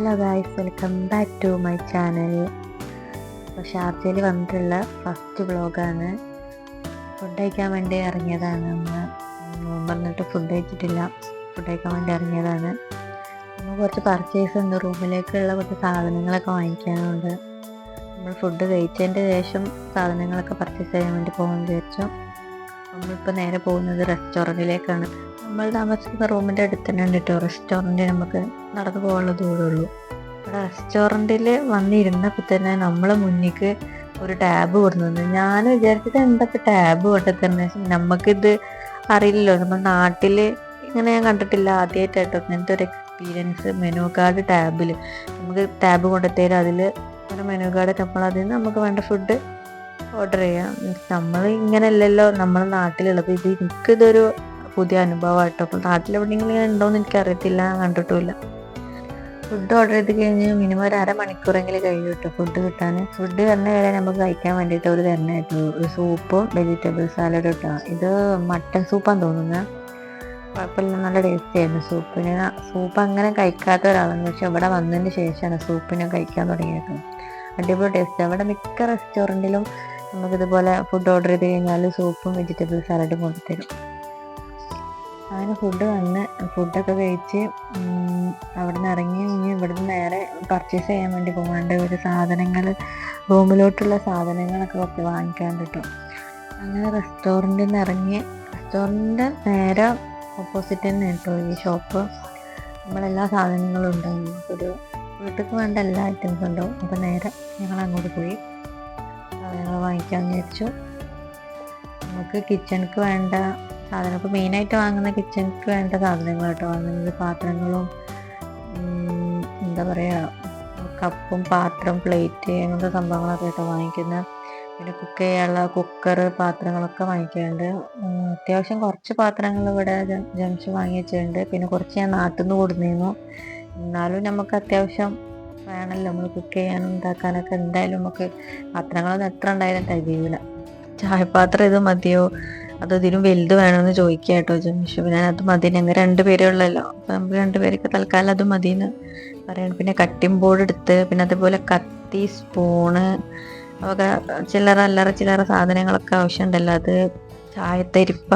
Hello guys welcome back to my channel അപ്പോൾ ഷാർജയിൽ വന്നിട്ടുള്ള ഫസ്റ്റ് വ്ളോഗാണ് ഫുഡ് കഴിക്കാൻ വേണ്ടി ഇറങ്ങിയതാണ് നമ്മൾ പറഞ്ഞിട്ട് ഫുഡ് കഴിച്ചിട്ടില്ല. ഫുഡ് കഴിക്കാൻ വേണ്ടി ഇറങ്ങിയതാണ്. നമ്മൾ കുറച്ച് പർച്ചേസ് ഉണ്ട്. റൂമിലേക്കുള്ള കുറച്ച് സാധനങ്ങളൊക്കെ വാങ്ങിക്കാനുണ്ട്. നമ്മൾ ഫുഡ് കഴിച്ചതിന്റെ ശേഷം സാധനങ്ങളൊക്കെ പർച്ചേസ് ചെയ്യാൻ വേണ്ടി പോകാൻ വിചാരിച്ചു. നമ്മളിപ്പോൾ നേരെ പോകുന്നത് റെസ്റ്റോറന്റിലേക്കാണ് നമ്മൾ താമസിക്കുന്ന റൂമിന്റെ അടുത്ത് തന്നെ ഉണ്ട് കേട്ടോ. റെസ്റ്റോറന്റ് നമുക്ക് നടന്നു പോകാനുള്ള ദൂരമുള്ളൂ അവിടെ റെസ്റ്റോറന്റിൽ വന്നിരുന്നപ്പോൾ തന്നെ നമ്മളെ മുന്നിക്ക് ഒരു ടാബ് കൊടുക്കുന്നത് ഞാൻ വിചാരിച്ചത് എന്തൊക്കെ ടാബ് കൊണ്ടുതന്നെ നമുക്കിത് അറിയില്ലല്ലോ. നമ്മുടെ നാട്ടിൽ ഇങ്ങനെ ഞാൻ കണ്ടിട്ടില്ല ആദ്യമായിട്ടായിട്ടോ ഇങ്ങനത്തെ ഒരു എക്സ്പീരിയൻസ് മെനു കാർഡ് ടാബിൽ നമുക്ക് ടാബ് കൊണ്ടുത്തരും അതിൽ ഒരു മെനു കാർഡ് നമ്മൾ അതിൽ നിന്ന് നമുക്ക് വേണ്ട ഫുഡ് ഓർഡർ ചെയ്യാം. നമ്മൾ ഇങ്ങനെയല്ലല്ലോ നമ്മളെ നാട്ടിലുള്ളത്. ഇത് എനിക്കിതൊരു പുതിയ അനുഭവമായിട്ടോ. അപ്പോൾ നാട്ടിലെവിടെയെങ്കിലും ഇങ്ങനെ ഉണ്ടോയെന്ന് എനിക്കറിയത്തില്ല കണ്ടിട്ടുമില്ല. ഫുഡ് ഓർഡർ ചെയ്ത് കഴിഞ്ഞ് മിനിമം ഒരു അരമണിക്കൂറെങ്കിലും കഴിയും കേട്ടോ ഫുഡ് കിട്ടാൻ. ഫുഡ് തന്നെ വരെ നമുക്ക് കഴിക്കാൻ വേണ്ടിയിട്ട് ഒരു കേട്ടോ ഒരു സൂപ്പും വെജിറ്റബിൾ സാലഡും കേട്ടോ ഇത് മട്ടൻ സൂപ്പാന്ന് തോന്നുന്നത് കുഴപ്പമില്ല നല്ല ടേസ്റ്റ് ആയിരുന്നു സൂപ്പിന്. സൂപ്പ് അങ്ങനെ കഴിക്കാത്ത ഒരാളാണ്. പക്ഷെ ഇവിടെ വന്നതിന് ശേഷമാണ് സൂപ്പിനെ കഴിക്കാൻ തുടങ്ങിയത്. അടിപൊളി ടേസ്റ്റ്. അവിടെ മിക്ക റെസ്റ്റോറന്റിലും നമുക്കിതുപോലെ ഫുഡ് ഓർഡർ ചെയ്ത് കഴിഞ്ഞാൽ സൂപ്പും വെജിറ്റബിൾ സാലഡും കൊണ്ടുതരും. അങ്ങനെ ഫുഡ് വന്ന് ഫുഡൊക്കെ കഴിച്ച് അവിടെ നിന്ന് ഇറങ്ങി ഇനി ഇവിടുന്ന് നേരെ പർച്ചേസ് ചെയ്യാൻ വേണ്ടി പോകാണ്ട് ഒരു സാധനങ്ങൾ റൂമിലോട്ടുള്ള സാധനങ്ങളൊക്കെ കുറച്ച് വാങ്ങിക്കാൻ കിട്ടും അങ്ങനെ റെസ്റ്റോറന്റിൽ നിന്ന് ഇറങ്ങി റെസ്റ്റോറന്റിന്റെ നേരെ ഓപ്പോസിറ്റ് തന്നെ കേട്ടോ ഈ ഷോപ്പ് നമ്മളെല്ലാ സാധനങ്ങളും ഉണ്ടായിരുന്നു ഒരു വീട്ടിലേക്ക് വേണ്ട എല്ലാ ഐറ്റംസും ഉണ്ടാവും. അപ്പോൾ നേരെ ഞങ്ങൾ അങ്ങോട്ട് പോയി. സാധനങ്ങൾ വാങ്ങിക്കാൻ വെച്ചു നമുക്ക് കിച്ചണിക്ക് വേണ്ട സാധനം. ഇപ്പോൾ മെയിനായിട്ട് വാങ്ങുന്ന കിച്ചണിക്ക് വേണ്ട സാധനങ്ങൾ കേട്ടോ വാങ്ങുന്നത് പാത്രങ്ങളും എന്താ പറയുക കപ്പും പാത്രം പ്ലേറ്റ് അങ്ങനത്തെ സംഭവങ്ങളൊക്കെ കേട്ടോ വാങ്ങിക്കുന്നത് പിന്നെ കുക്ക് ചെയ്യാനുള്ള കുക്കർ പാത്രങ്ങളൊക്കെ വാങ്ങിക്കാറുണ്ട്. അത്യാവശ്യം കുറച്ച് പാത്രങ്ങൾ ഇവിടെ ജ- ജംഗ്ഷൻ വാങ്ങി വെച്ചിട്ടുണ്ട്. പിന്നെ കുറച്ച് ഞാൻ നാട്ടിൽ നിന്ന് കൊടുന്നിരുന്നു. എന്നാലും നമുക്ക് അത്യാവശ്യം വേണമല്ലോ. നമ്മൾ കുക്ക് ചെയ്യാനും ഉണ്ടാക്കാനൊക്കെ എന്തായാലും നമുക്ക് പാത്രങ്ങളൊന്നും എത്ര ഉണ്ടായാലും തികയില്ല ചായപാത്രം ഇത് മതിയോ? അത് ഇതിനും വലുത് വേണമെന്ന് ചോദിക്കുക കേട്ടോ ജംഷു ഞാൻ അത് മതി. ഞങ്ങൾ രണ്ടുപേരേ ഉള്ളല്ലോ. അപ്പം നമുക്ക് രണ്ടുപേർക്ക് തൽക്കാലം അത് മതിയെന്ന് പറയണം. പിന്നെ കട്ടിംഗ് ബോർഡ് എടുത്ത് പിന്നെ അതുപോലെ കത്തി സ്പൂണ് ഒക്കെ ചില്ലറ അല്ലറ ചില്ലറ സാധനങ്ങളൊക്കെ ആവശ്യമുണ്ടല്ലോ. അത് ചായത്തരിപ്പ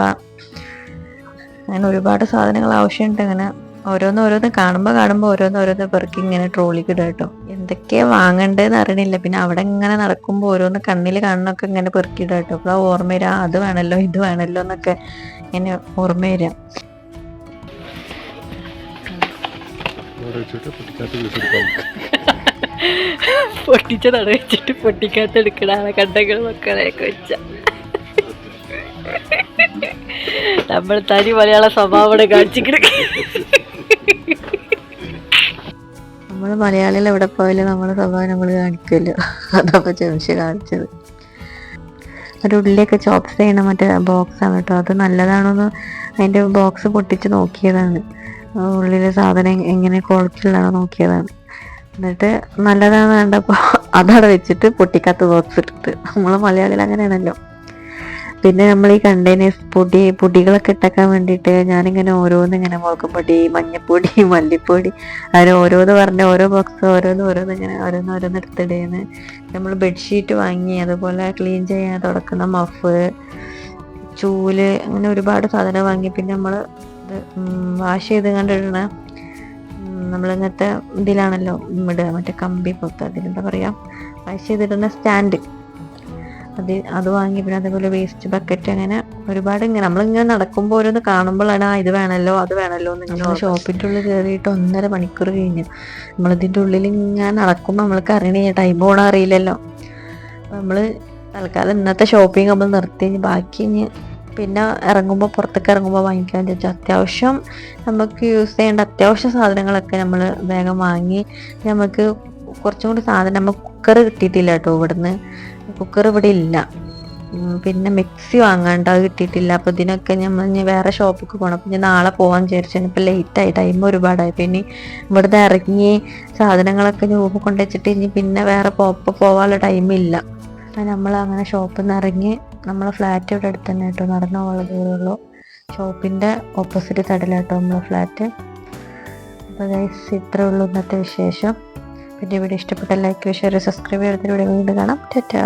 അങ്ങനെ ഒരുപാട് സാധനങ്ങൾ ആവശ്യമുണ്ട്. അങ്ങനെ ഓരോന്ന് ഓരോന്ന് കാണുമ്പോൾ കാണുമ്പോൾ ഓരോന്ന് ഓരോന്ന് പെറുക്കി ഇങ്ങനെ ട്രോളിക്ക് ഇടുക കേട്ടോ. എന്തൊക്കെയാ വാങ്ങണ്ടേന്ന് അറിയണില്ല. പിന്നെ അവിടെ ഇങ്ങനെ നടക്കുമ്പോൾ ഓരോന്ന് കണ്ണിൽ കാണുന്നൊക്കെ ഇങ്ങനെ പെറുക്കിയിടുക കേട്ടോ. അപ്പോൾ ഓർമ്മ വരിക ആ, അത് വേണമല്ലോ ഇത് വേണമല്ലോ എന്നൊക്കെ ഇങ്ങനെ ഓർമ്മ വരിക അവിടെ വെച്ചിട്ട് പൊട്ടിക്കാത്ത എടുക്കണ കണ്ടങ്ങൾ മക്കളെയൊക്കെ കൊച്ച നമ്മൾ തനി മലയാള സ്വഭാവം കാണിച്ചിട്ട് നമ്മൾ മലയാളികൾ എവിടെ പോയാലും നമ്മുടെ സ്വഭാവം നമ്മൾ കാണിക്കുമല്ലോ. അതപ്പോൾ ജംഷ കാണിച്ചത്. ഒരു ഉള്ളിലൊക്കെ ചോപ്സ് ചെയ്യണ മറ്റേ ബോക്സ് ആണ് കേട്ടോ അത് നല്ലതാണോന്ന് അതിന്റെ ബോക്സ് പൊട്ടിച്ച് നോക്കിയതാണ്. ഉള്ളിലെ സാധനം എങ്ങനെ ക്വാളിറ്റി ഉള്ളതാണോ നോക്കിയതാണ്. എന്നിട്ട് നല്ലതാണെന്ന് കണ്ടപ്പോൾ അതവിടെ വെച്ചിട്ട് പൊട്ടിക്കാത്ത ബോക്സ് ഇട്ടിട്ട്. നമ്മൾ മലയാളികൾ അങ്ങനെയാണല്ലോ. പിന്നെ നമ്മൾ ഈ കണ്ടെയ്നേഴ്സ് പൊടി പൊടികളൊക്കെ ഇട്ടക്കാൻ വേണ്ടിയിട്ട് ഞാനിങ്ങനെ ഓരോന്ന് ഇങ്ങനെ മുളകും പൊടി മഞ്ഞപ്പൊടി മല്ലിപ്പൊടി അങ്ങനെ ഓരോന്ന് പറഞ്ഞ ഓരോ ബോക്സ് ഓരോന്ന് ഓരോന്ന് ഇങ്ങനെ ഓരോന്ന് ഓരോന്ന് എടുത്തിടേന്ന്. നമ്മൾ ബെഡ്ഷീറ്റ് വാങ്ങി അതുപോലെ ക്ലീൻ ചെയ്യാൻ തുടക്കുന്ന മഫ് ചൂൽ അങ്ങനെ ഒരുപാട് സാധനം വാങ്ങി. പിന്നെ നമ്മൾ ഇത് വാഷ് ചെയ്ത് കണ്ടിടണ നമ്മളിങ്ങനത്തെ ഇതിലാണല്ലോ ഇടുക മറ്റേ കമ്പി പോലത്തെ അതിലെന്താ പറയുക വാഷ് ചെയ്തിടുന്ന സ്റ്റാൻഡ് അത് അത് വാങ്ങി പിന്നെ അതേപോലെ വേസ്റ്റ് ബക്കറ്റ് അങ്ങനെ ഒരുപാട് ഇങ്ങനെ നമ്മളിങ്ങനെ നടക്കുമ്പോൾ ഓരോന്ന് കാണുമ്പോഴാണ് ആ ഇത് വേണമല്ലോ അത് വേണമല്ലോ എന്നിങ്ങനെ ഷോപ്പിന്റെ ഉള്ളിൽ കയറിയിട്ട് ഒന്നര മണിക്കൂർ കഴിഞ്ഞു. നമ്മളിതിന്റെ ഉള്ളിൽ ഇങ്ങനെ നടക്കുമ്പോൾ നമ്മൾക്ക് അറിയണേ ടൈം പോണ അറിയില്ലല്ലോ. അപ്പം നമ്മൾ തൽക്കാലം ഇന്നത്തെ ഷോപ്പിംഗ് നമ്മൾ നിർത്തി ബാക്കി ഇനി പിന്നെ ഇറങ്ങുമ്പോൾ പുറത്തേക്ക് ഇറങ്ങുമ്പോൾ വാങ്ങിക്കാൻ വെച്ചാൽ അത്യാവശ്യം നമുക്ക് യൂസ് ചെയ്യേണ്ട അത്യാവശ്യ സാധനങ്ങളൊക്കെ നമ്മൾ വേഗം വാങ്ങി നമുക്ക് കുറച്ചും കൂടി സാധനം നമുക്ക് കുക്കർ കിട്ടിയിട്ടില്ല കേട്ടോ ഇവിടുന്ന്. കുക്കർ ഇവിടെ ഇല്ല. പിന്നെ മിക്സി വാങ്ങാണ്ട് അത് കിട്ടിയിട്ടില്ല. അപ്പോൾ ഇതിനൊക്കെ നമ്മൾ ഇനി വേറെ ഷോപ്പിലേക്ക് പോകണം അപ്പൊ ഞാൻ നാളെ പോകാൻ വിചാരിച്ചു. ഇപ്പോൾ ലേറ്റായി ടൈം ഒരുപാടായി പിന്നെ ഇവിടുന്ന് ഇറങ്ങി സാധനങ്ങളൊക്കെ രൂപ കൊണ്ടുവച്ചിട്ട് ഇനി പിന്നെ വേറെ പോപ്പ പോകാനുള്ള അപ്പൊ നമ്മൾ അങ്ങനെ ഷോപ്പിൽ നിന്ന് ഇറങ്ങി നമ്മളെ ഫ്ലാറ്റ് ഇവിടെ അടുത്ത് തന്നെ കേട്ടോ. നടന്നു പോകാനുള്ള ദൂരമുള്ളൂ. ഷോപ്പിന്റെ ഓപ്പോസിറ്റ് സൈഡിലാട്ടോ നമ്മളെ ഫ്ലാറ്റ് അപ്പൊ ഗൈസ് ഇത്രേ ഉള്ളൂ ഇന്നത്തെ വിശേഷം. പിന്നെ ഇവിടെ ഇഷ്ടപ്പെട്ട ലൈക്ക് ഷെയർ സബ്സ്ക്രൈബ് ചെയ്തിട്ട് ഇവിടെ വീണ്ടും കാണാം. ടാറ്റാ